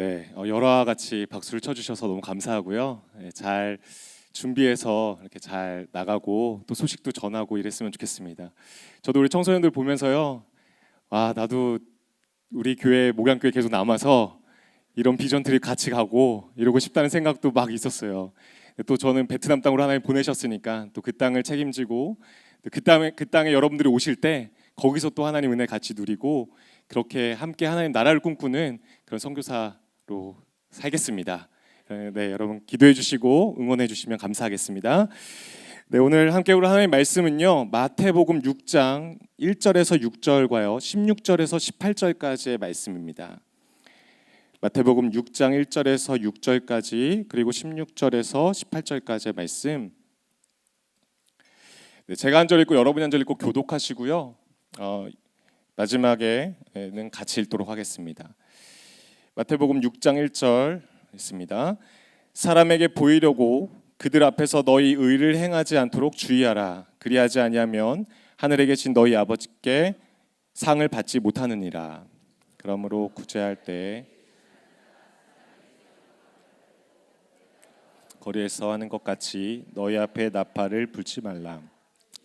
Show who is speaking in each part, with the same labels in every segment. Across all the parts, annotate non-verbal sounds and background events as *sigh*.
Speaker 1: 네, 어, 여러와 같이 박수를 쳐주셔서 너무 감사하고요. 네, 잘 준비해서 이렇게 잘 나가고 또 소식도 전하고 이랬으면 좋겠습니다. 저도 우리 청소년들 보면서요, 아 나도 우리 교회 목양교회 계속 남아서 이런 비전 트립 같이 가고 이러고 싶다는 생각도 막 있었어요. 또 저는 베트남 땅으로 하나님 보내셨으니까 또 그 땅을 책임지고 또그 땅에 그 땅에 여러분들이 오실 때 거기서 또 하나님 은혜 같이 누리고 그렇게 함께 하나님 나라를 꿈꾸는 그런 선교사 로 살겠습니다. 네, 네, 여러분 기도해 주시고 응원해 주시면 감사하겠습니다. 네, 오늘 함께 우리 하나님 말씀은요. 마태복음 6장 1절에서 6절과요. 16절에서 18절까지의 말씀입니다. 마태복음 6장 1절에서 6절까지 그리고 16절에서 18절까지의 말씀. 네, 제가 한 절 읽고 여러분이 한 절 읽고 교독하시고요. 어, 마지막에는 같이 읽도록 하겠습니다. 마태복음 6장 1절 있습니다. 사람에게 보이려고 그들 앞에서 너희 의를 행하지 않도록 주의하라. 그리하지 아니하면 하늘에 계신 너희 아버지께 상을 받지 못하느니라. 그러므로 구제할 때 거리에서 하는 것 같이 너희 앞에 나팔을 불지 말라.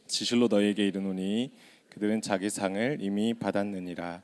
Speaker 1: 지실로 너희에게 이르노니 그들은 자기 상을 이미 받았느니라.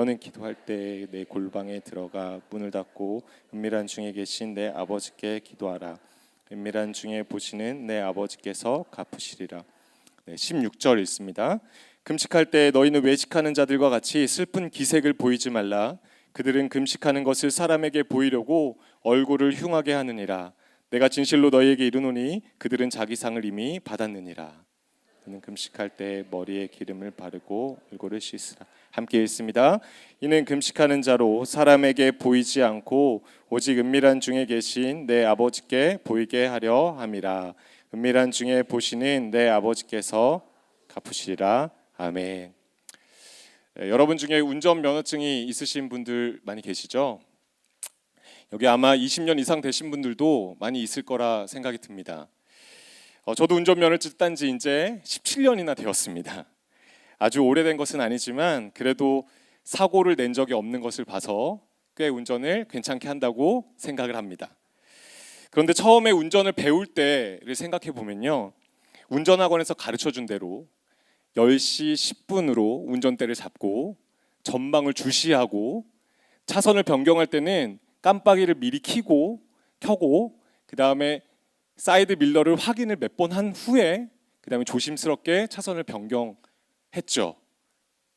Speaker 1: 너는 기도할 때 내 골방에 들어가 문을 닫고 은밀한 중에 계신 내 아버지께 기도하라. 은밀한 중에 보시는 내 아버지께서 갚으시리라. 네, 16절 읽습니다. 금식할 때 너희는 외식하는 자들과 같이 슬픈 기색을 보이지 말라. 그들은 금식하는 것을 사람에게 보이려고 얼굴을 흉하게 하느니라. 내가 진실로 너희에게 이르노니 그들은 자기 상을 이미 받았느니라. 너는 금식할 때 머리에 기름을 바르고 얼굴을 씻으라. 함께 읽습니다. 이는 금식하는 자로 사람에게 보이지 않고 오직 은밀한 중에 계신 내 아버지께 보이게 하려 함이라. 은밀한 중에 보시는 내 아버지께서 갚으시리라. 아멘. 네, 여러분 중에 운전 면허증이 있으신 분들 많이 계시죠? 여기 아마 20년 이상 되신 분들도 많이 있을 거라 생각이 듭니다. 어, 저도 운전면허증 딴지 이제 17년이나 되었습니다. 아주 오래된 것은 아니지만 그래도 사고를 낸 적이 없는 것을 봐서 꽤 운전을 괜찮게 한다고 생각을 합니다. 그런데 처음에 운전을 배울 때를 생각해 보면요. 운전학원에서 가르쳐 준 대로 10시 10분으로 운전대를 잡고 전방을 주시하고 차선을 변경할 때는 깜빡이를 미리 켜고 켜고 그다음에 사이드 밀러를 확인을 몇 번 한 후에 그다음에 조심스럽게 차선을 변경했죠.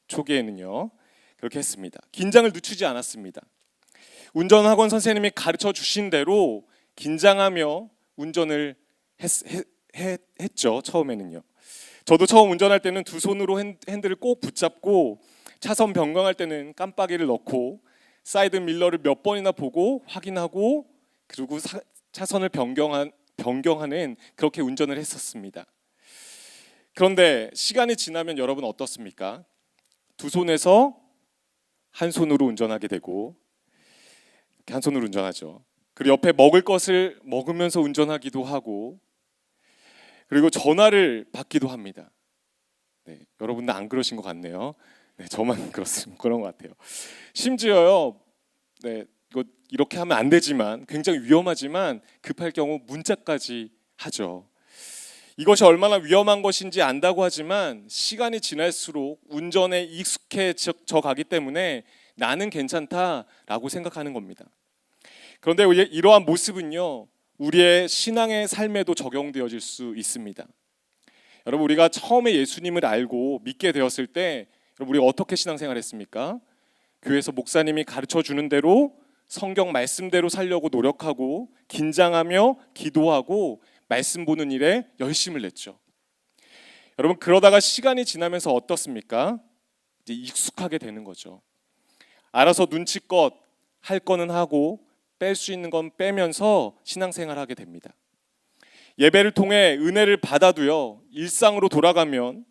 Speaker 1: 초기에는요. 그렇게 했습니다. 긴장을 늦추지 않았습니다. 운전 학원 선생님이 가르쳐 주신 대로 긴장하며 운전을 했, 했, 했죠. 처음에는요. 저도 처음 운전할 때는 두 손으로 핸, 핸들을 꼭 붙잡고 차선 변경할 때는 깜빡이를 넣고 사이드 밀러를 몇 번이나 보고 확인하고 그리고 사, 차선을 변경한 변경하는 그렇게 운전을 했었습니다. 그런데 시간이 지나면 여러분 어떻습니까? 두 손에서 한 손으로 운전하게 되고 한 손으로 운전하죠. 그리고 옆에 먹을 것을 먹으면서 운전하기도 하고 그리고 전화를 받기도 합니다. 네, 여러분들 안 그러신 것 같네요. 네, 저만 *laughs* 그렇습니다. 그런 것 같아요. 심지어요, 네, 이거 이렇게 하면 안 되지만 굉장히 위험하지만 급할 경우 문자까지 하죠. 이것이 얼마나 위험한 것인지 안다고 하지만 시간이 지날수록 운전에 익숙해져 가기 때문에 나는 괜찮다라고 생각하는 겁니다. 그런데 이러한 모습은요, 우리의 신앙의 삶에도 적용되어질 수 있습니다. 여러분 우리가 처음에 예수님을 알고 믿게 되었을 때 여러분 우리가 어떻게 신앙생활 했습니까? 교회에서 목사님이 가르쳐 주는 대로 성경 말씀대로 살려고 노력하고 긴장하며 기도하고 말씀 보는 일에 열심을 냈죠. 여러분 그러다가 시간이 지나면서 어떻습니까? 이제 익숙하게 되는 거죠. 알아서 눈치껏 할 거는 하고 뺄 수 있는 건 빼면서 신앙생활 하게 됩니다. 예배를 통해 은혜를 받아도요 일상으로 돌아가면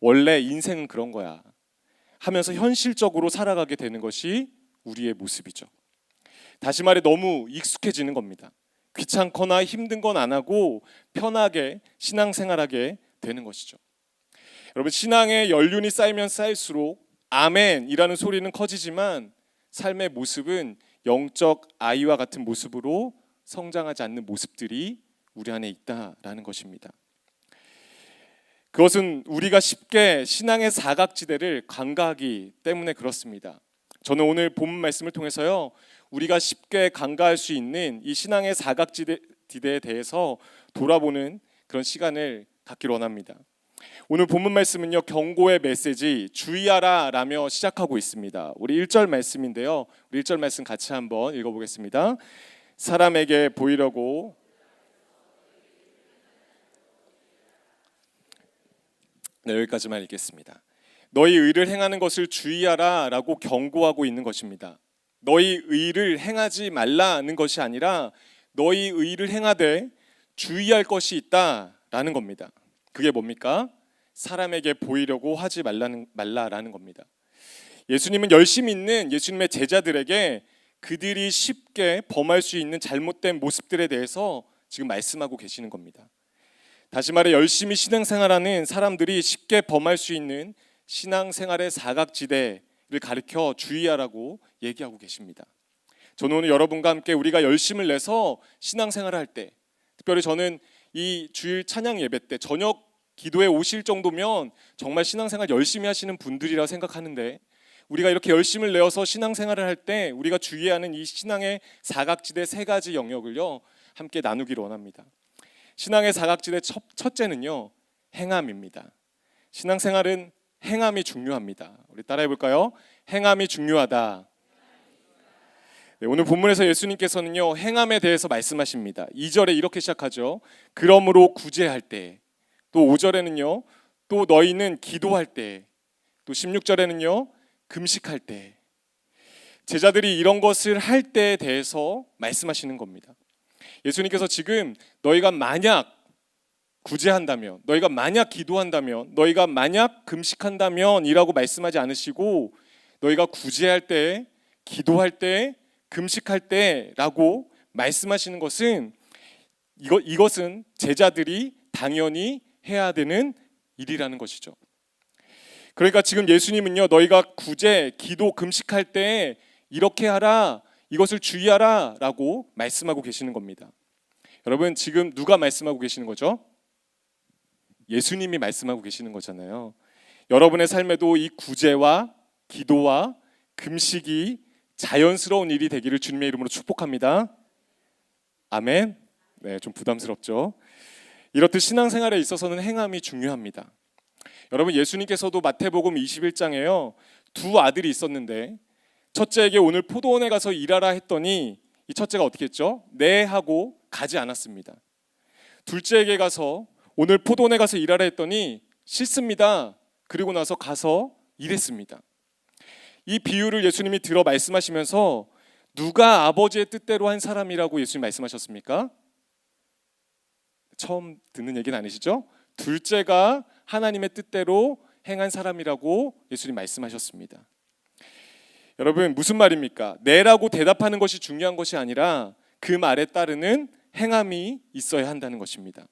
Speaker 1: 원래 인생은 그런 거야 하면서 현실적으로 살아가게 되는 것이 우리의 모습이죠. 다시 말해 너무 익숙해지는 겁니다. 귀찮거나 힘든 건 안 하고 편하게 신앙생활하게 되는 것이죠. 여러분 신앙의 연륜이 쌓이면 쌓일수록 아멘이라는 소리는 커지지만 삶의 모습은 영적 아이와 같은 모습으로 성장하지 않는 모습들이 우리 안에 있다라는 것입니다. 그것은 우리가 쉽게 신앙의 사각지대를 간과하기 때문에 그렇습니다. 저는 오늘 본 말씀을 통해서요, 우리가 쉽게 간과할 수 있는 이 신앙의 사각지대에 대해서 돌아보는 그런 시간을 갖기를 원합니다. 오늘 본문 말씀은요 경고의 메시지 주의하라라며 시작하고 있습니다. 우리 1절 말씀인데요. 우리 1절 말씀 같이 한번 읽어 보겠습니다. 사람에게 보이려고 네, 여기까지만 읽겠습니다. 너희 의를 행하는 것을 주의하라라고 경고하고 있는 것입니다. 너희 의를 행하지 말라는 것이 아니라 너희 의를 행하되 주의할 것이 있다라는 겁니다. 그게 뭡니까? 사람에게 보이려고 하지 말라는 말라라는 겁니다. 예수님은 열심 있는 예수님의 제자들에게 그들이 쉽게 범할 수 있는 잘못된 모습들에 대해서 지금 말씀하고 계시는 겁니다. 다시 말해 열심히 신앙생활하는 사람들이 쉽게 범할 수 있는 신앙생활의 사각지대를 가르쳐 주의하라고 얘기하고 계십니다. 저는 오늘 여러분과 함께 우리가 열심을 내서 신앙생활을 할 때, 특별히 저는 이 주일 찬양 예배 때 저녁 기도에 오실 정도면 정말 신앙생활 열심히 하시는 분들이라 생각하는데 우리가 이렇게 열심을 내어서 신앙생활을 할 때 우리가 주의해야 하는 이 신앙의 사각지대 세 가지 영역을요 함께 나누기를 원합니다. 신앙의 사각지대 첫, 첫째는요 행함입니다. 신앙생활은 행함이 중요합니다. 우리 따라해 볼까요? 행함이 중요하다. 네, 오늘 본문에서 예수님께서는요 행함에 대해서 말씀하십니다. 2절에 이렇게 시작하죠. 그러므로 구제할 때, 또 5절에는요 또 너희는 기도할 때, 또 16절에는요 금식할 때, 제자들이 이런 것을 할 때에 대해서 말씀하시는 겁니다. 예수님께서 지금 너희가 만약 구제한다면, 너희가 만약 기도한다면, 너희가 만약 금식한다면이라고 말씀하지 않으시고 너희가 구제할 때, 기도할 때, 금식할 때라고 말씀하시는 것은 이것 이것은 제자들이 당연히 해야 되는 일이라는 것이죠. 그러니까 지금 예수님은요, 너희가 구제, 기도, 금식할 때 이렇게 하라, 이것을 주의하라 라고 말씀하고 계시는 겁니다. 여러분 지금 누가 말씀하고 계시는 거죠? 예수님이 말씀하고 계시는 거잖아요. 여러분의 삶에도 이 구제와 기도와 금식이 자연스러운 일이 되기를 주님의 이름으로 축복합니다. 아멘. 네, 좀 부담스럽죠. 이렇듯 신앙생활에 있어서는 행함이 중요합니다. 여러분 예수님께서도 마태복음 21장에요. 두 아들이 있었는데 첫째에게 오늘 포도원에 가서 일하라 했더니 이 첫째가 어떻게 했죠? 네 하고 가지 않았습니다. 둘째에게 가서 오늘 포도원에 가서 일하라 했더니 싫습니다. 그리고 나서 가서 일했습니다. 이 비유를 예수님이 들어 말씀하시면서 누가 아버지의 뜻대로 한 사람이라고 예수님 말씀하셨습니까? 처음 듣는 얘기는 아니시죠? 둘째가 하나님의 뜻대로 행한 사람이라고 예수님 말씀하셨습니다. 여러분 무슨 말입니까? 네라고 대답하는 것이 중요한 것이 아니라 그 말에 따르는 행함이 있어야 한다는 것입니다.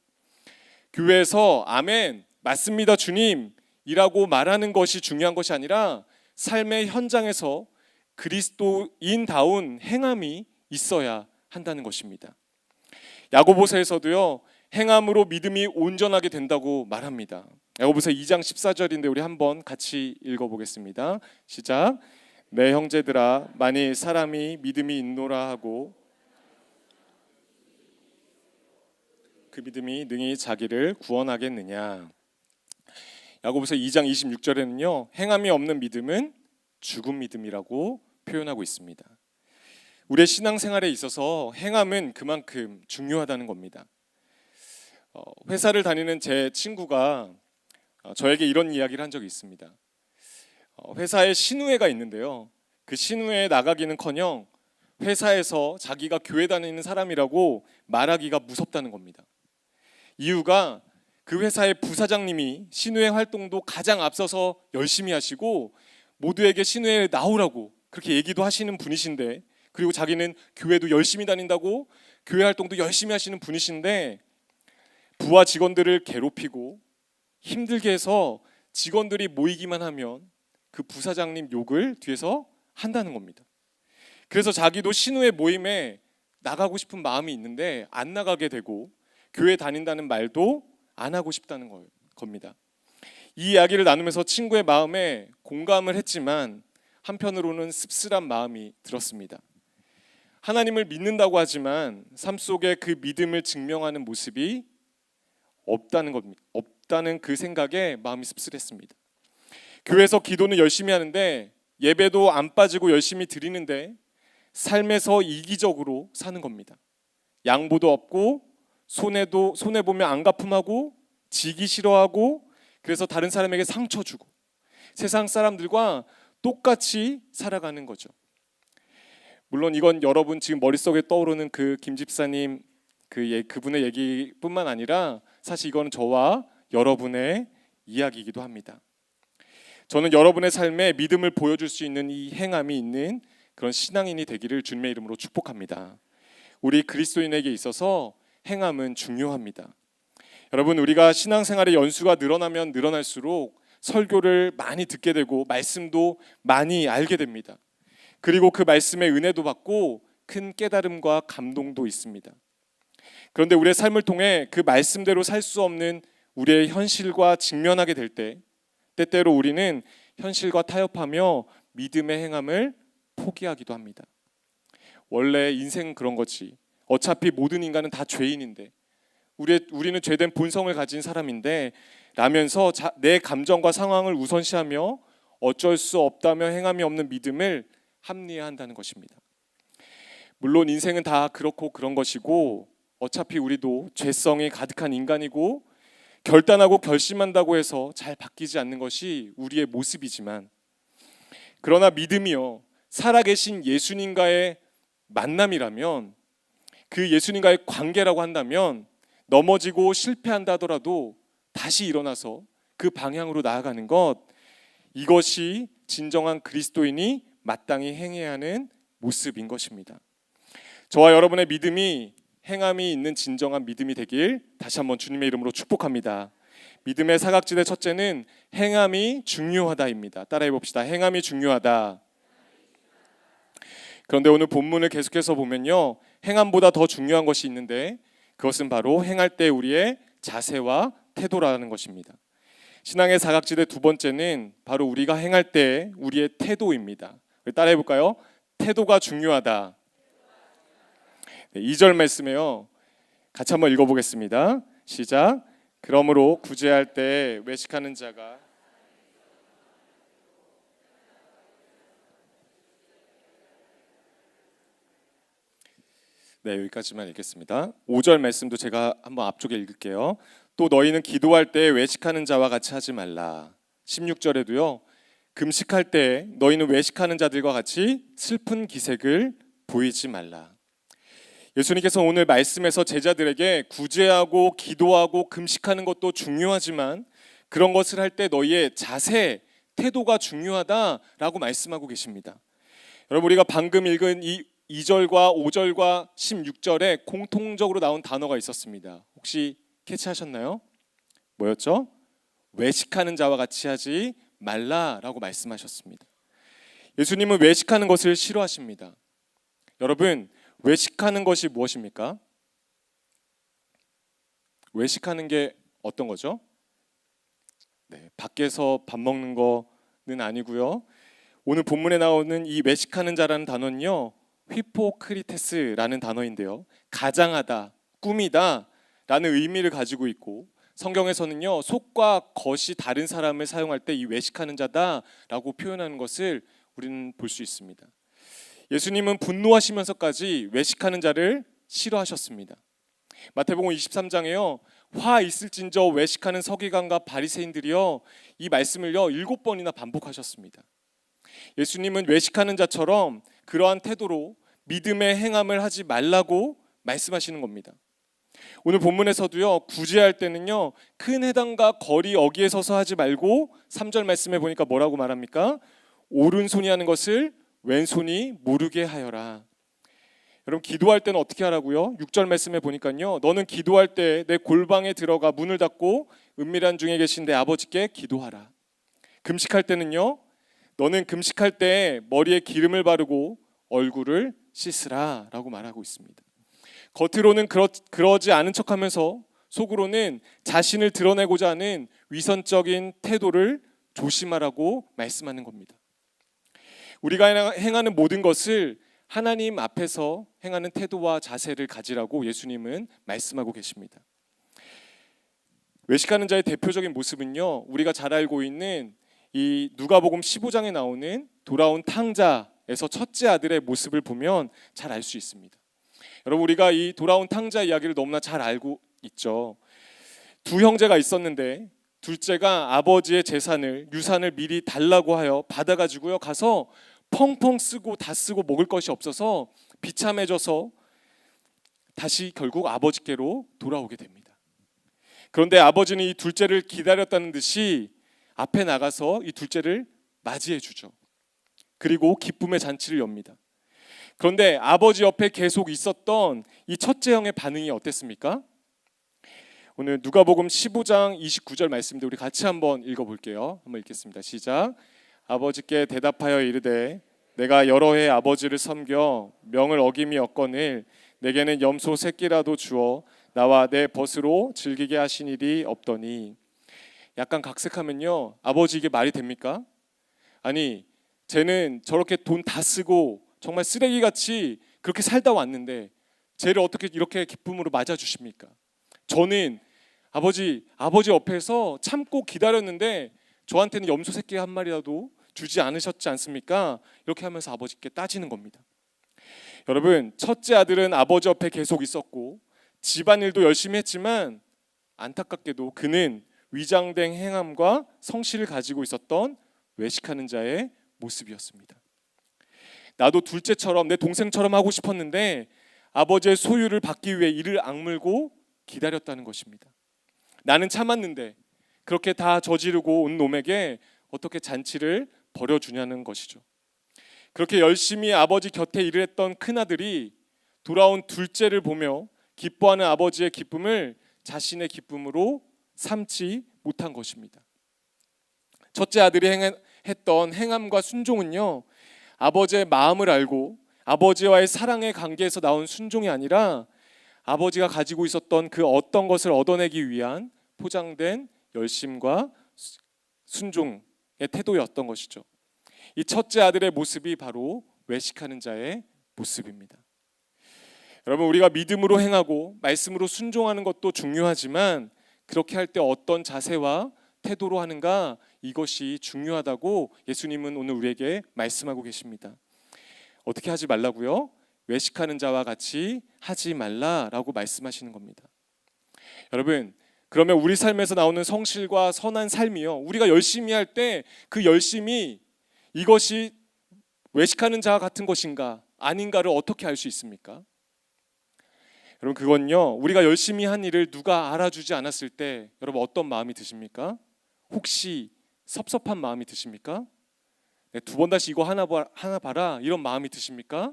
Speaker 1: 교회에서 아멘 맞습니다 주님이라고 말하는 것이 중요한 것이 아니라 삶의 현장에서 그리스도인다운 행함이 있어야 한다는 것입니다. 야고보서에서도요 행함으로 믿음이 온전하게 된다고 말합니다. 야고보서 2장 14절인데 우리 한번 같이 읽어 보겠습니다. 시작. 내 형제들아 만일 사람이 믿음이 있노라 하고 그 믿음이 능히 자기를 구원하겠느냐. 야고보서 2장 26절에는요. 행함이 없는 믿음은 죽은 믿음이라고 표현하고 있습니다. 우리의 신앙생활에 있어서 행함은 그만큼 중요하다는 겁니다. 어, 회사를 다니는 제 친구가 어, 저에게 이런 이야기를 한 적이 있습니다. 어, 회사에 신우회가 있는데요. 그 신우회에 나가기는커녕 회사에서 자기가 교회 다니는 사람이라고 말하기가 무섭다는 겁니다. 이유가 그 회사의 부사장님이 신우회 활동도 가장 앞서서 열심히 하시고 모두에게 신우회에 나오라고 그렇게 얘기도 하시는 분이신데 그리고 자기는 교회도 열심히 다닌다고 교회 활동도 열심히 하시는 분이신데 부하 직원들을 괴롭히고 힘들게 해서 직원들이 모이기만 하면 그 부사장님 욕을 뒤에서 한다는 겁니다. 그래서 자기도 신우의 모임에 나가고 싶은 마음이 있는데 안 나가게 되고 교회 다닌다는 말도 안 하고 싶다는 거- 겁니다. 이 이야기를 나누면서 친구의 마음에 공감을 했지만 한편으로는 씁쓸한 마음이 들었습니다. 하나님을 믿는다고 하지만 삶 속에 그 믿음을 증명하는 모습이 없다는 겁니다. 없다는 그 생각에 마음이 씁쓸했습니다. 교회에서 기도는 열심히 하는데 예배도 안 빠지고 열심히 드리는데 삶에서 이기적으로 사는 겁니다. 양보도 없고 손해도 손해 보면 안 갚음하고 지기 싫어하고 그래서 다른 사람에게 상처 주고 세상 사람들과 똑같이 살아가는 거죠. 물론 이건 여러분 지금 머릿속에 떠오르는 그 김 집사님 그 예, 그분의 얘기뿐만 아니라 사실 이거는 저와 여러분의 이야기이기도 합니다. 저는 여러분의 삶에 믿음을 보여줄 수 있는 이 행함이 있는 그런 신앙인이 되기를 주님의 이름으로 축복합니다. 우리 그리스도인에게 있어서 행함은 중요합니다. 여러분 우리가 신앙생활의 연수가 늘어나면 늘어날수록 설교를 많이 듣게 되고 말씀도 많이 알게 됩니다. 그리고 그 말씀의 은혜도 받고 큰 깨달음과 감동도 있습니다. 그런데 우리의 삶을 통해 그 말씀대로 살 수 없는 우리의 현실과 직면하게 될 때, 때때로 우리는 현실과 타협하며 믿음의 행함을 포기하기도 합니다. 원래 인생은 그런 거지. 어차피 모든 인간은 다 죄인인데, 우리 우리는 죄된 본성을 가진 사람인데, 라면서 자, 내 감정과 상황을 우선시하며 어쩔 수 없다며 행함이 없는 믿음을 합리화한다는 것입니다. 물론 인생은 다 그렇고 그런 것이고 어차피 우리도 죄성이 가득한 인간이고 결단하고 결심한다고 해서 잘 바뀌지 않는 것이 우리의 모습이지만 그러나 믿음이요 살아계신 예수님과의 만남이라면 그 예수님과의 관계라고 한다면 넘어지고 실패한다 하더라도 다시 일어나서 그 방향으로 나아가는 것 이것이 진정한 그리스도인이 마땅히 행해야 하는 모습인 것입니다. 저와 여러분의 믿음이 행함이 있는 진정한 믿음이 되길 다시 한번 주님의 이름으로 축복합니다. 믿음의 사각지대 첫째는 행함이 중요하다입니다. 따라해 봅시다. 행함이 중요하다. 그런데 오늘 본문을 계속해서 보면요. 행함보다 더 중요한 것이 있는데 그것은 바로 행할 때 우리의 자세와 태도라는 것입니다. 신앙의 사각지대 두 번째는 바로 우리가 행할 때 우리의 태도입니다. 따라해 볼까요? 태도가 중요하다. 네, 2절 말씀에요. 같이 한번 읽어 보겠습니다. 시작. 그러므로 구제할 때 외식하는 자가 네 여기까지만 읽겠습니다. 5절 말씀도 제가 한번 앞쪽에 읽을게요. 또 너희는 기도할 때 외식하는 자와 같이 하지 말라. 16절에도요. 금식할 때 너희는 외식하는 자들과 같이 슬픈 기색을 보이지 말라. 예수님께서 오늘 말씀에서 제자들에게 구제하고 기도하고 금식하는 것도 중요하지만 그런 것을 할 때 너희의 자세, 태도가 중요하다라고 말씀하고 계십니다. 여러분 우리가 방금 읽은 이 2절과 5절과 16절에 공통적으로 나온 단어가 있었습니다. 혹시 캐치하셨나요? 뭐였죠? 외식하는 자와 같이 하지 말라라고 말씀하셨습니다. 예수님은 외식하는 것을 싫어하십니다. 여러분 외식하는 것이 무엇입니까? 외식하는 게 어떤 거죠? 네, 밖에서 밥 먹는 거는 아니고요. 오늘 본문에 나오는 이 외식하는 자라는 단어는요. 휘포크리테스라는 단어인데요. 가장하다, 꾸미다라는 의미를 가지고 있고 성경에서는요. 속과 겉이 다른 사람을 사용할 때 이 외식하는 자다라고 표현하는 것을 우리는 볼 수 있습니다. 예수님은 분노하시면서까지 외식하는 자를 싫어하셨습니다. 마태복음 23장에요. 화 있을진저 외식하는 서기관과 바리새인들이요. 이 말씀을요. 일곱 번이나 반복하셨습니다. 예수님은 외식하는 자처럼 그러한 태도로 믿음의 행함을 하지 말라고 말씀하시는 겁니다. 오늘 본문에서도요. 구제할 때는요. 큰 해당과 거리 어기에 서서 하지 말고 3절 말씀에 보니까 뭐라고 말합니까? 오른손이 하는 것을 왼손이 모르게 하여라. 여러분 기도할 때는 어떻게 하라고요? 6절 말씀에 보니까요. 너는 기도할 때 내 골방에 들어가 문을 닫고 은밀한 중에 계신 내 아버지께 기도하라. 금식할 때는요. 너는 금식할 때 머리에 기름을 바르고 얼굴을 씻으라라고 말하고 있습니다. 겉으로는 그러, 그러지 않은 척하면서 속으로는 자신을 드러내고자 하는 위선적인 태도를 조심하라고 말씀하는 겁니다. 우리가 행하는 모든 것을 하나님 앞에서 행하는 태도와 자세를 가지라고 예수님은 말씀하고 계십니다. 외식하는 자의 대표적인 모습은요. 우리가 잘 알고 있는 이 누가복음 15장에 나오는 돌아온 탕자 에서 첫째 아들의 모습을 보면 잘 알 수 있습니다. 여러분 우리가 이 돌아온 탕자 이야기를 너무나 잘 알고 있죠. 두 형제가 있었는데 둘째가 아버지의 재산을 유산을 미리 달라고 하여 받아 가지고요 가서 펑펑 쓰고 다 쓰고 먹을 것이 없어서 비참해져서 다시 결국 아버지께로 돌아오게 됩니다. 그런데 아버지는 이 둘째를 기다렸다는 듯이 앞에 나가서 이 둘째를 맞이해 주죠. 그리고 기쁨의 잔치를 엽니다. 그런데 아버지 옆에 계속 있었던 이 첫째 형의 반응이 어땠습니까? 오늘 누가복음 15장 29절 말씀인데 우리 같이 한번 읽어 볼게요. 한번 읽겠습니다. 시작. 아버지께 대답하여 이르되 내가 여러 해 아버지를 섬겨 명을 어김이 없거늘 내게는 염소 새끼라도 주어 나와 내 벗으로 즐기게 하신 일이 없더니 약간 각색하면요 아버지 이게 말이 됩니까? 아니 쟤는 저렇게 돈 다 쓰고 정말 쓰레기같이 그렇게 살다 왔는데 쟤를 어떻게 이렇게 기쁨으로 맞아 주십니까? 저는 아버지 아버지 옆에서 참고 기다렸는데 저한테는 염소 새끼 한 마리라도 주지 않으셨지 않습니까? 이렇게 하면서 아버지께 따지는 겁니다. 여러분, 첫째 아들은 아버지 옆에 계속 있었고 집안일도 열심히 했지만 안타깝게도 그는 위장된 행함과 성실을 가지고 있었던 외식하는 자의 모습이었습니다. 나도 둘째처럼 내 동생처럼 하고 싶었는데 아버지의 소유를 받기 위해 이를 악물고 기다렸다는 것입니다. 나는 참았는데 그렇게 다 저지르고 온 놈에게 어떻게 잔치를 버려주냐는 것이죠. 그렇게 열심히 아버지 곁에 일을 했던 큰아들이 돌아온 둘째를 보며 기뻐하는 아버지의 기쁨을 자신의 기쁨으로 삼지 못한 것입니다. 첫째 아들이 했던 행함과 순종은요, 아버지의 마음을 알고 아버지와의 사랑의 관계에서 나온 순종이 아니라 아버지가 가지고 있었던 그 어떤 것을 얻어내기 위한 포장된 열심과 순종의 태도였던 것이죠. 이 첫째 아들의 모습이 바로 외식하는 자의 모습입니다. 여러분 우리가 믿음으로 행하고 말씀으로 순종하는 것도 중요하지만 그렇게 할 때 어떤 자세와 태도로 하는가 이것이 중요하다고 예수님은 오늘 우리에게 말씀하고 계십니다. 어떻게 하지 말라고요? 외식하는 자와 같이 하지 말라라고 말씀하시는 겁니다. 여러분, 그러면 우리 삶에서 나오는 성실과 선한 삶이요. 우리가 열심히 할 때 그 열심이 이것이 외식하는 자 같은 것인가 아닌가를 어떻게 알 수 있습니까? 여러분 그건요. 우리가 열심히 한 일을 누가 알아주지 않았을 때 여러분 어떤 마음이 드십니까? 혹시 섭섭한 마음이 드십니까? 네, 두번 다시 이거 하나, 봐, 하나 봐라 이런 마음이 드십니까?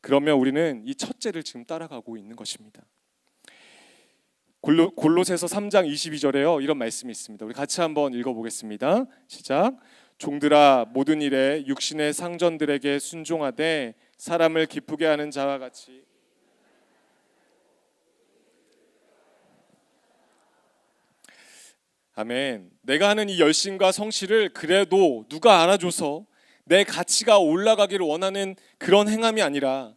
Speaker 1: 그러면 우리는 이 첫째를 지금 따라가고 있는 것입니다. 골로, 골로새서 3장 22절에요 이런 말씀이 있습니다. 우리 같이 한번 읽어보겠습니다. 시작. 종들아 모든 일에 육신의 상전들에게 순종하되 사람을 기쁘게 하는 자와 같이 아멘. 내가 하는 이 열심과 성실을 그래도 누가 알아줘서 내 가치가 올라가기를 원하는 그런 행함이 아니라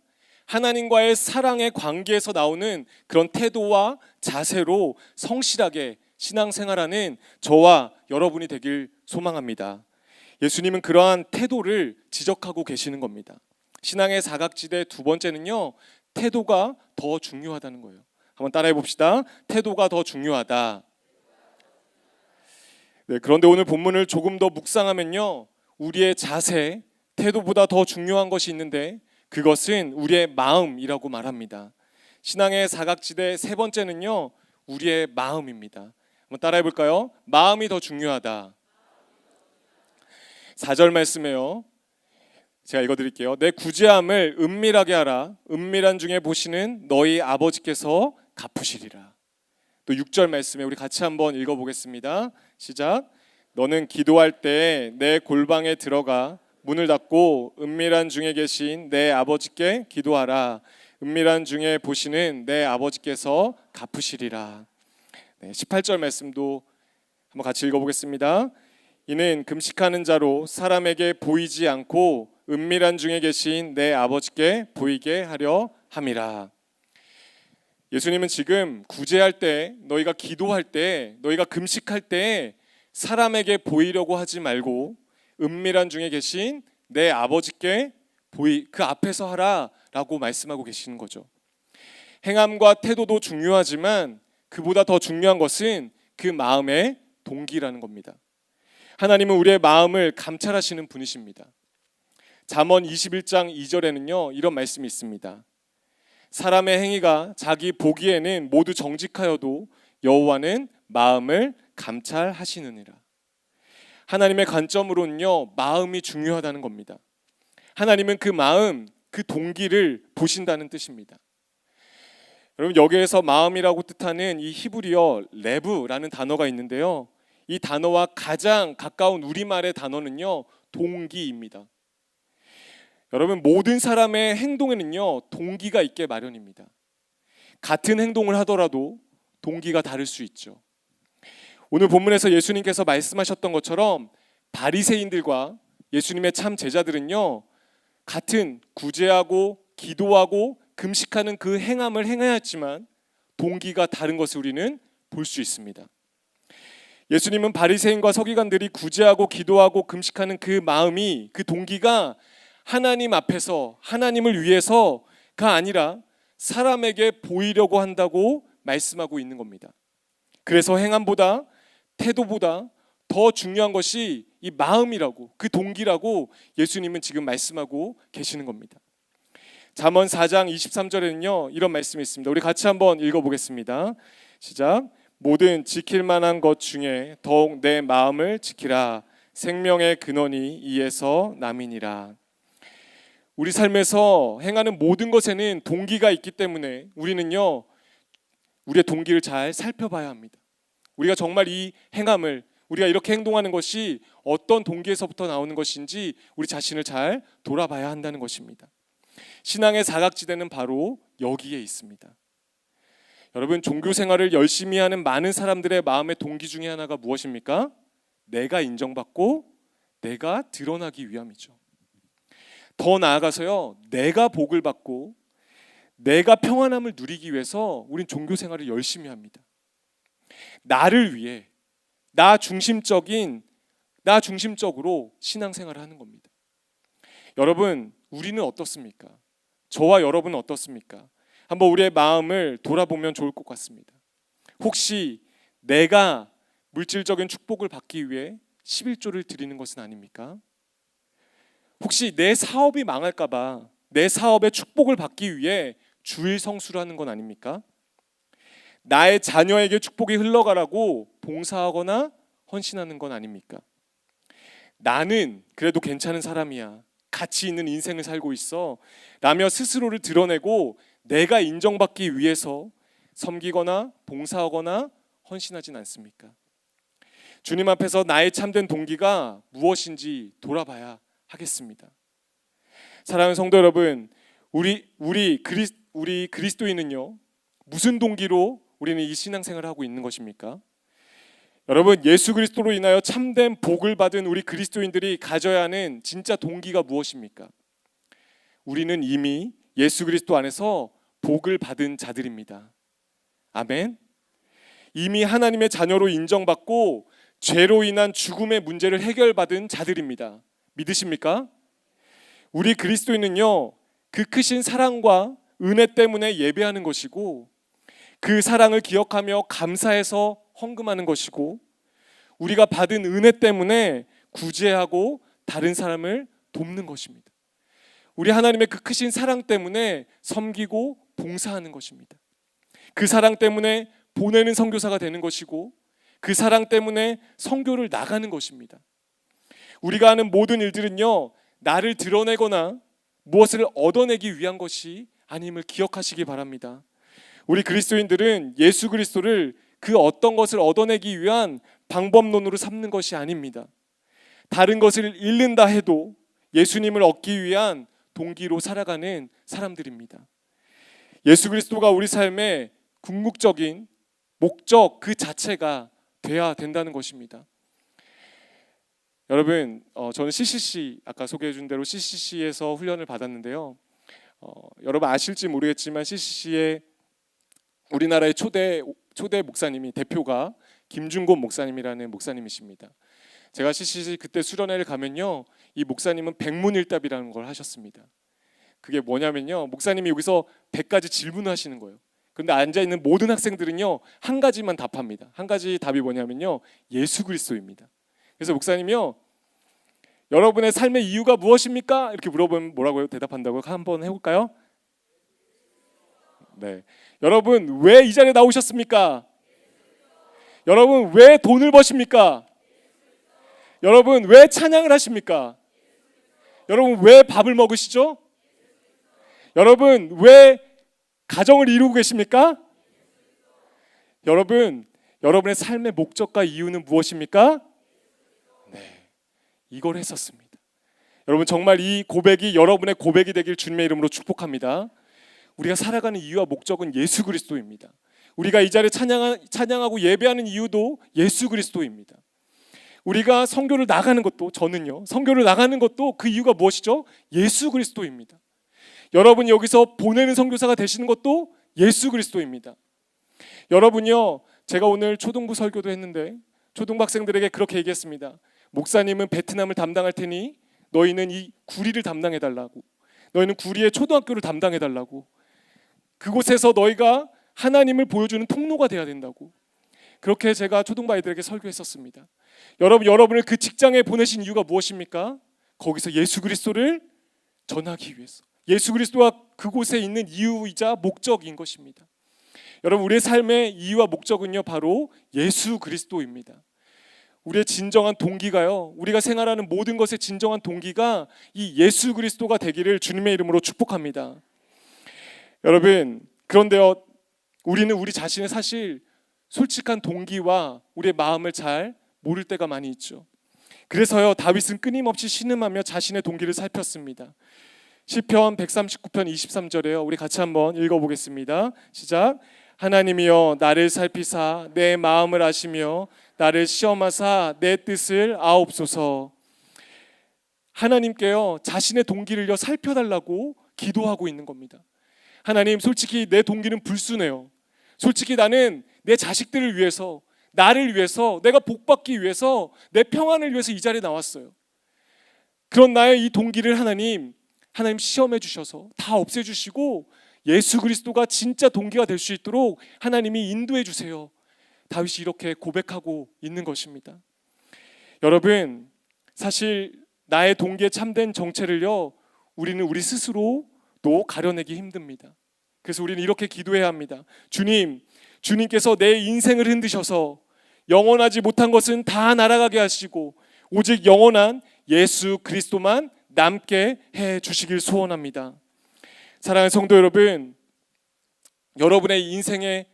Speaker 1: 하나님과의 사랑의 관계에서 나오는 그런 태도와 자세로 성실하게 신앙생활하는 저와 여러분이 되길 소망합니다. 예수님은 그러한 태도를 지적하고 계시는 겁니다. 신앙의 사각지대 두 번째는요. 태도가 더 중요하다는 거예요. 한번 따라해 봅시다. 태도가 더 중요하다. 네, 그런데 오늘 본문을 조금 더 묵상하면요. 우리의 자세, 태도보다 더 중요한 것이 있는데 그것은 우리의 마음이라고 말합니다. 신앙의 사각지대 세 번째는요, 우리의 마음입니다. 한번 따라해 볼까요? 마음이 더 중요하다. 4절 말씀에요. 제가 읽어 드릴게요. 내 구제함을 은밀하게 하라. 은밀한 중에 보시는 너희 아버지께서 갚으시리라. 또 6절 말씀에 우리 같이 한번 읽어 보겠습니다. 시작. 너는 기도할 때 내 골방에 들어가 문을 닫고 은밀한 중에 계신 내 아버지께 기도하라. 은밀한 중에 보시는 내 아버지께서 갚으시리라. 네, 18절 말씀도 한번 같이 읽어보겠습니다. 이는 금식하는 자로 사람에게 보이지 않고 은밀한 중에 계신 내 아버지께 보이게 하려 함이라. 예수님은 지금 구제할 때, 너희가 기도할 때, 너희가 금식할 때 사람에게 보이려고 하지 말고 은밀한 중에 계신 내 아버지께 보이 그 앞에서 하라라고 말씀하고 계시는 거죠. 행함과 태도도 중요하지만 그보다 더 중요한 것은 그 마음의 동기라는 겁니다. 하나님은 우리의 마음을 감찰하시는 분이십니다. 잠언 21장 2절에는요. 이런 말씀이 있습니다. 사람의 행위가 자기 보기에는 모두 정직하여도 여호와는 마음을 감찰하시느니라. 하나님의 관점으로는요. 마음이 중요하다는 겁니다. 하나님은 그 마음, 그 동기를 보신다는 뜻입니다. 여러분 여기에서 마음이라고 뜻하는 이 히브리어 레브라는 단어가 있는데요. 이 단어와 가장 가까운 우리말의 단어는요. 동기입니다. 여러분 모든 사람의 행동에는요. 동기가 있게 마련입니다. 같은 행동을 하더라도 동기가 다를 수 있죠. 오늘 본문에서 예수님께서 말씀하셨던 것처럼 바리새인들과 예수님의 참 제자들은요. 같은 구제하고 기도하고 금식하는 그 행함을 행해야 했지만 동기가 다른 것을 우리는 볼 수 있습니다. 예수님은 바리새인과 서기관들이 구제하고 기도하고 금식하는 그 마음이 그 동기가 하나님 앞에서 하나님을 위해서가 아니라 사람에게 보이려고 한다고 말씀하고 있는 겁니다. 그래서 행함보다 태도보다 더 중요한 것이 이 마음이라고 그 동기라고 예수님은 지금 말씀하고 계시는 겁니다. 잠언 4장 23절에는요. 이런 말씀이 있습니다. 우리 같이 한번 읽어 보겠습니다. 시작. 모든 지킬 만한 것 중에 더욱 내 마음을 지키라. 생명의 근원이 이에서 남이니라. 우리 삶에서 행하는 모든 것에는 동기가 있기 때문에 우리는요. 우리의 동기를 잘 살펴봐야 합니다. 우리가 정말 이 행함을 우리가 이렇게 행동하는 것이 어떤 동기에서부터 나오는 것인지 우리 자신을 잘 돌아봐야 한다는 것입니다. 신앙의 사각지대는 바로 여기에 있습니다. 여러분 종교 생활을 열심히 하는 많은 사람들의 마음의 동기 중에 하나가 무엇입니까? 내가 인정받고 내가 드러나기 위함이죠. 더 나아가서요. 내가 복을 받고 내가 평안함을 누리기 위해서 우린 종교 생활을 열심히 합니다. 나를 위해 나 중심적인 나 중심적으로 신앙 생활을 하는 겁니다. 여러분, 우리는 어떻습니까? 저와 여러분은 어떻습니까? 한번 우리의 마음을 돌아보면 좋을 것 같습니다. 혹시 내가 물질적인 축복을 받기 위해 11조를 드리는 것은 아닙니까? 혹시 내 사업이 망할까 봐 내 사업의 축복을 받기 위해 주일 성수를 하는 건 아닙니까? 나의 자녀에게 축복이 흘러가라고 봉사하거나 헌신하는 건 아닙니까? 나는 그래도 괜찮은 사람이야. 가치 있는 인생을 살고 있어. 라며 스스로를 드러내고 내가 인정받기 위해서 섬기거나 봉사하거나 헌신하진 않습니까? 주님 앞에서 나의 참된 동기가 무엇인지 돌아봐야 하겠습니다. 사랑하는 성도 여러분, 우리 우리 그리 우리 그리스도인은요 무슨 동기로 우리는 이 신앙생활을 하고 있는 것입니까? 여러분 예수 그리스도로 인하여 참된 복을 받은 우리 그리스도인들이 가져야 하는 진짜 동기가 무엇입니까? 우리는 이미 예수 그리스도 안에서 복을 받은 자들입니다. 아멘. 이미 하나님의 자녀로 인정받고 죄로 인한 죽음의 문제를 해결받은 자들입니다. 믿으십니까? 우리 그리스도인은요. 그 크신 사랑과 은혜 때문에 예배하는 것이고 그 사랑을 기억하며 감사해서 헌금하는 것이고 우리가 받은 은혜 때문에 구제하고 다른 사람을 돕는 것입니다.
Speaker 2: 우리 하나님의 그 크신 사랑 때문에 섬기고 봉사하는 것입니다. 그 사랑 때문에 보내는 선교사가 되는 것이고 그 사랑 때문에 선교를 나가는 것입니다. 우리가 하는 모든 일들은요. 나를 드러내거나 무엇을 얻어내기 위한 것이 아님을 기억하시기 바랍니다. 우리 그리스도인들은 예수 그리스도를 그 어떤 것을 얻어내기 위한 방법론으로 삼는 것이 아닙니다. 다른 것을 잃는다 해도 예수님을 얻기 위한 동기로 살아가는 사람들입니다. 예수 그리스도가 우리 삶의 궁극적인 목적 그 자체가 돼야 된다는 것입니다. 여러분, 어, 저는 CCC 아까 소개해준 대로 CCC에서 훈련을 받았는데요. 어, 여러분 아실지 모르겠지만 CCC의 우리나라의 초대 초대 목사님이 대표가 김준곤 목사님이라는 목사님이십니다. 제가 CCC 그때 수련회를 가면요, 이 목사님은 백문일답이라는 걸 하셨습니다. 그게 뭐냐면요, 목사님이 여기서 100가지 질문을 하시는 거예요. 근데 앉아 있는 모든 학생들은요 한 가지만 답합니다. 한 가지 답이 뭐냐면요 예수 그리스도입니다. 그래서 목사님이요 여러분의 삶의 이유가 무엇입니까? 이렇게 물어보면 뭐라고 대답한다고 한번 해볼까요? 네, 여러분 왜 이 자리에 나오셨습니까? 여러분 왜 돈을 버십니까? 여러분 왜 찬양을 하십니까? 여러분 왜 밥을 먹으시죠? 여러분 왜 가정을 이루고 계십니까? 여러분, 여러분의 삶의 목적과 이유는 무엇입니까? 네, 이걸 했었습니다. 여러분 정말 이 고백이 여러분의 고백이 되길 주님의 이름으로 축복합니다. 우리가 살아가는 이유와 목적은 예수 그리스도입니다. 우리가 이 자리에 찬양, 찬양하고 예배하는 이유도 예수 그리스도입니다. 우리가 성교를 나가는 것도 저는요. 성교를 나가는 것도 그 이유가 무엇이죠? 예수 그리스도입니다. 여러분이 여기서 보내는 선교사가 되시는 것도 예수 그리스도입니다. 여러분요, 제가 오늘 초등부 설교도 했는데 초등부 학생들에게 그렇게 얘기했습니다. 목사님은 베트남을 담당할 테니 너희는 이 구리를 담당해 달라고. 너희는 구리의 초등학교를 담당해 달라고. 그곳에서 너희가 하나님을 보여주는 통로가 돼야 된다고. 그렇게 제가 초등부 아이들에게 설교했었습니다. 여러분, 여러분을 그 직장에 보내신 이유가 무엇입니까? 거기서 예수 그리스도를 전하기 위해서. 예수 그리스도가 그곳에 있는 이유이자 목적인 것입니다. 여러분 우리의 삶의 이유와 목적은요 바로 예수 그리스도입니다. 우리의 진정한 동기가요 우리가 생활하는 모든 것의 진정한 동기가 이 예수 그리스도가 되기를 주님의 이름으로 축복합니다. 여러분 그런데요 우리는 우리 자신의 사실 솔직한 동기와 우리의 마음을 잘 모를 때가 많이 있죠. 그래서요 다윗은 끊임없이 신음하며 자신의 동기를 살폈습니다. 시편 139편 23절에요. 우리 같이 한번 읽어 보겠습니다. 시작. 하나님이여 나를 살피사 내 마음을 아시며 나를 시험하사 내 뜻을 아옵소서. 하나님께요 자신의 동기를요 살펴달라고 기도하고 있는 겁니다. 하나님 솔직히 내 동기는 불순해요. 솔직히 나는 내 자식들을 위해서 나를 위해서 내가 복받기 위해서 내 평안을 위해서 이 자리에 나왔어요. 그런 나의 이 동기를 하나님 하나님 시험해 주셔서 다 없애 주시고 예수 그리스도가 진짜 동기가 될 수 있도록 하나님이 인도해 주세요. 다윗이 이렇게 고백하고 있는 것입니다. 여러분, 사실 나의 동기에 참된 정체를요, 우리는 우리 스스로도 가려내기 힘듭니다. 그래서 우리는 이렇게 기도해야 합니다. 주님, 주님께서 내 인생을 흔드셔서 영원하지 못한 것은 다 날아가게 하시고 오직 영원한 예수 그리스도만 남게 해 주시길 소원합니다. 사랑하는 성도 여러분, 여러분의 인생의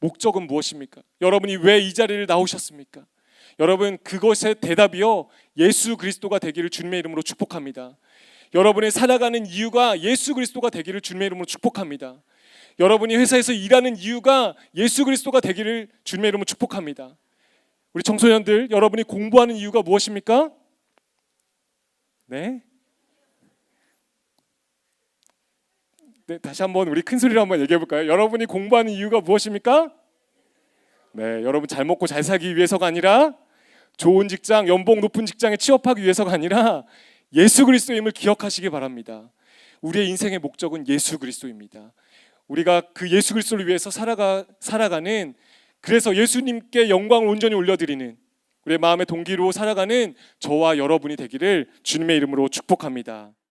Speaker 2: 목적은 무엇입니까? 여러분이 왜 이 자리를 나오셨습니까? 여러분 그것의 대답이요 예수 그리스도가 되기를 주님의 이름으로 축복합니다. 여러분의 살아가는 이유가 예수 그리스도가 되기를 주님의 이름으로 축복합니다. 여러분이 회사에서 일하는 이유가 예수 그리스도가 되기를 주님의 이름으로 축복합니다. 우리 청소년들 여러분이 공부하는 이유가 무엇입니까? 네? 네, 다시 한번 우리 큰 소리로 한번 얘기해 볼까요? 여러분이 공부하는 이유가 무엇입니까? 네, 여러분 잘 먹고 잘 살기 위해서가 아니라 좋은 직장, 연봉 높은 직장에 취업하기 위해서가 아니라 예수 그리스도임을 기억하시기 바랍니다. 우리의 인생의 목적은 예수 그리스도입니다. 우리가 그 예수 그리스도를 위해서 살아가 살아가는 그래서 예수님께 영광을 온전히 올려드리는 우리의 마음의 동기로 살아가는 저와 여러분이 되기를 주님의 이름으로 축복합니다.